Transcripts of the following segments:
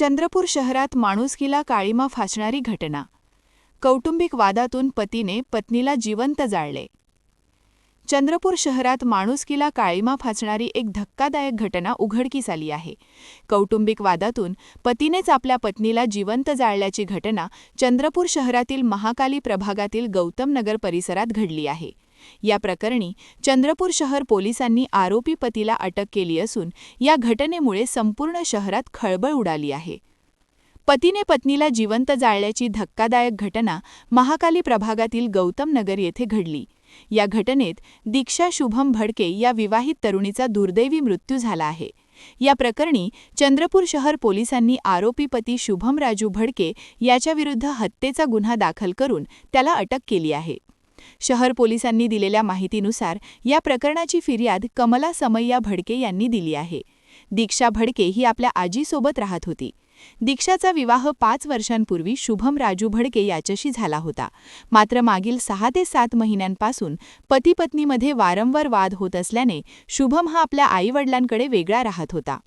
चंद्रपूर शहरात माणुसकीला काळीमा फासणारी घटना. कौटुंबिक वादातून पतीने पत्नीला जिवंत जाळले. चंद्रपूर शहरात माणुसकीला काळीमा फासणारी एक धक्कादायक घटना उघडकीस आली आहे. कौटुंबिक वादातून पतीनेच आपल्या पत्नीला जिवंत जाळल्याची घटना चंद्रपूर शहरातील महाकाली प्रभागातील गौतम नगर परिसरात घडली आहे. या प्रकरणी चंद्रपूर शहर पोलिसांनी आरोपी पतीला अटक केली असून या घटनेमुळे संपूर्ण शहरात खळबळ उडाली आहे. पतीने पत्नीला जिवंत जाळल्याची धक्कादायक घटना महाकाली प्रभागातील गौतम नगर येथे घडली. या घटनेत दीक्षा शुभम भडके या विवाहित तरुणीचा दुर्दैवी मृत्यू झाला आहे. या प्रकरणी चंद्रपूर शहर पोलिसांनी आरोपी पती शुभम राजू भडके याच्याविरुद्ध हत्येचा गुन्हा दाखल करून त्याला अटक केली आहे. शहर पोलिसांनी दिलेल्या माहितीनुसार या प्रकरणाची फिर्याद कमला समय्या भडके यांनी दिली आहे. दीक्षा भडके ही आपल्या आजीसोबत राहत होती. दीक्षाचा विवाह पाच वर्षांपूर्वी शुभम राजू भडके याच्याशी झाला होता. मात्र मागील सहा ते सात महिन्यांपासून पती पत्नीमध्ये वारंवार वाद होत असल्याने शुभम हा आपल्या आईवडिलांकडे वेगळा राहत होता.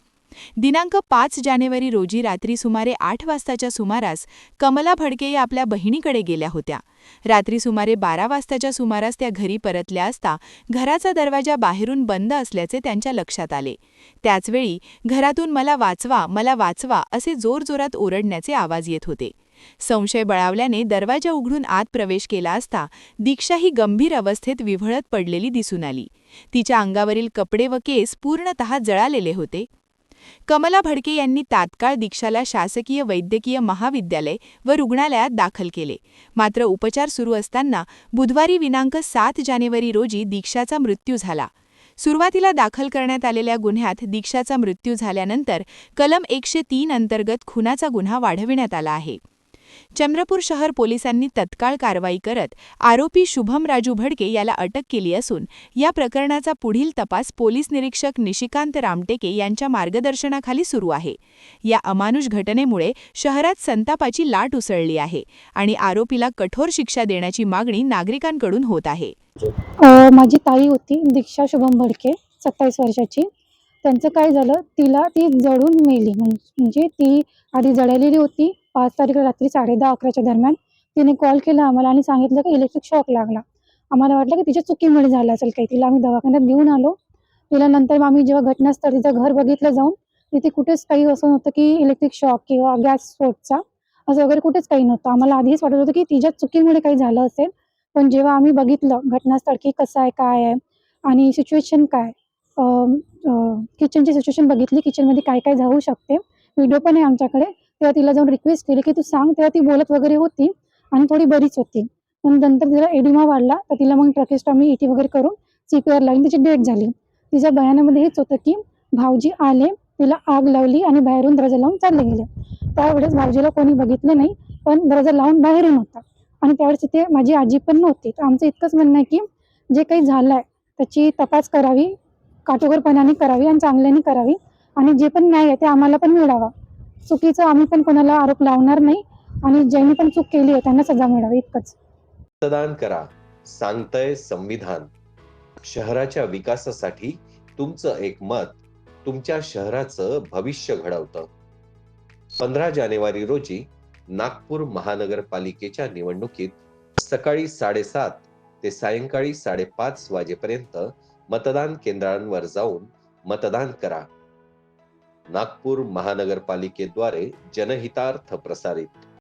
दिनांक पाच जानेवारी रोजी रात्री सुमारे आठ वाजताच्या सुमारास कमला भडके या आपल्या बहिणीकडे गेल्या होत्या. रात्री सुमारे बारा वाजताच्या सुमारास त्या घरी परतल्या असता घराचा दरवाजा बाहेरून बंद असल्याचे त्यांच्या लक्षात आले. त्याचवेळी घरातून मला वाचवा मला वाचवा असे जोरजोरात ओरडण्याचे आवाज येत होते. संशय बळावल्याने दरवाजा उघडून आत प्रवेश केला असता दीक्षा ही गंभीर अवस्थेत विव्हळत पडलेली दिसून आली. तिच्या अंगावरील कपडे व केस पूर्णतः जळालेले होते. कमला भडके यांनी तात्काळ दीक्षाला शासकीय वैद्यकीय महाविद्यालय व रुग्णालयात दाखल केले. मात्र उपचार सुरू असताना बुधवारी दिनांक सात जानेवारी रोजी दीक्षाचा मृत्यू झाला. सुरुवातीला दाखल करण्यात आलेल्या गुन्ह्यात दीक्षाचा मृत्यू झाल्यानंतर कलम एकशे तीन अंतर्गत खुनाचा गुन्हा वाढविण्यात आला आहे. चंद्रपूर शहर पोलिसांनी तत्काळ कारवाई करत आरोपी शुभम राजू भडके याला अटक केली असून या प्रकरणाचा पुढील तपास पोलीस निरीक्षक निशिकांत रामटेके यांच्या मार्गदर्शनाखाली सुरू आहे. या अमानुष घटनेमुळे शहरात संतापाची लाट उसळली आहे आणि आरोपीला कठोर शिक्षा देण्याची मागणी नागरिकांकडून होत आहे. माझी ताई होती दीक्षा शुभम भडके सत्तावीस वर्षाची. त्यांचं काय झालं तिला ती जळून मेली म्हणजे ती आधी जळलेली होती. पाच तारीख रात्री साडे दहा अकराच्या दरम्यान तिने कॉल केला आम्हाला आणि सांगितलं की इलेक्ट्रिक शॉक लागला. आम्हाला वाटलं की तिच्या चुकीमुळे झालं असेल काही. तिला आम्ही दवाखान्यात घेऊन आलो. तिला नंतर आम्ही जेव्हा घटनास्थळ तिचं घर बघितलं जाऊन तिथे कुठेच काही असं नव्हतं की इलेक्ट्रिक शॉक किंवा गॅस स्फोटचा असं वगैरे कुठेच काही नव्हतं. आम्हाला आधीच वाटत होतं की तिच्या चुकीमुळे काही झालं असेल. पण जेव्हा आम्ही बघितलं घटनास्थळ की कसं आहे काय आहे आणि सिच्युएशन काय किचनची सिच्युएशन बघितली किचनमध्ये काय काय जाऊ शकते व्हिडिओ पण आहे आमच्याकडे. तेव्हा तिला जाऊन रिक्वेस्ट केली की तू सांग तेव्हा ती बोलत वगैरे होती आणि थोडी बरीच होती. पण नंतर तिला एडिमा वाढला तर तिला मग ट्रकेस्टॉमी आम्ही इटी वगैरे करून सी पी आर लावून तिची डेट झाली. तिच्या बयानामध्ये हेच होतं की भाऊजी आले तिला आग लावली आणि बाहेरून दरजा लावून चालले गेले. त्यावेळेस भाऊजीला कोणी बघितलं नाही पण दरजा लावून बाहेरून होता. आणि त्यावेळेस तिथे माझी आजी पण नव्हती. तर आमचं इतकंच म्हणणं आहे की जे काही झालं आहे त्याची तपास करावी काटेकोरपणाने करावी आणि चांगल्याने करावी. आणि जे पण न्याय आहे ते आम्हाला पण मिळावा. चुकीचं आम्ही पण कोणाला आरोप लावणार नाही आणि ज्यांनी पण चूक केली आहे त्यांना सजा मिळावी इतकंच. मतदान करा सांगतय संविधान. शहराच्या विकासासाठी तुमचं एक मत तुमच्या शहराचं भविष्य घडवतं. पंधरा जानेवारी रोजी नागपूर महानगरपालिकेच्या निवडणुकीत सकाळी साडेसात ते सायंकाळी साडेपाच वाजेपर्यंत मतदान केंद्रांवर जाऊन मतदान करा. नागपूर महानगरपालिकेद्वारे जनहितार्थ प्रसारित.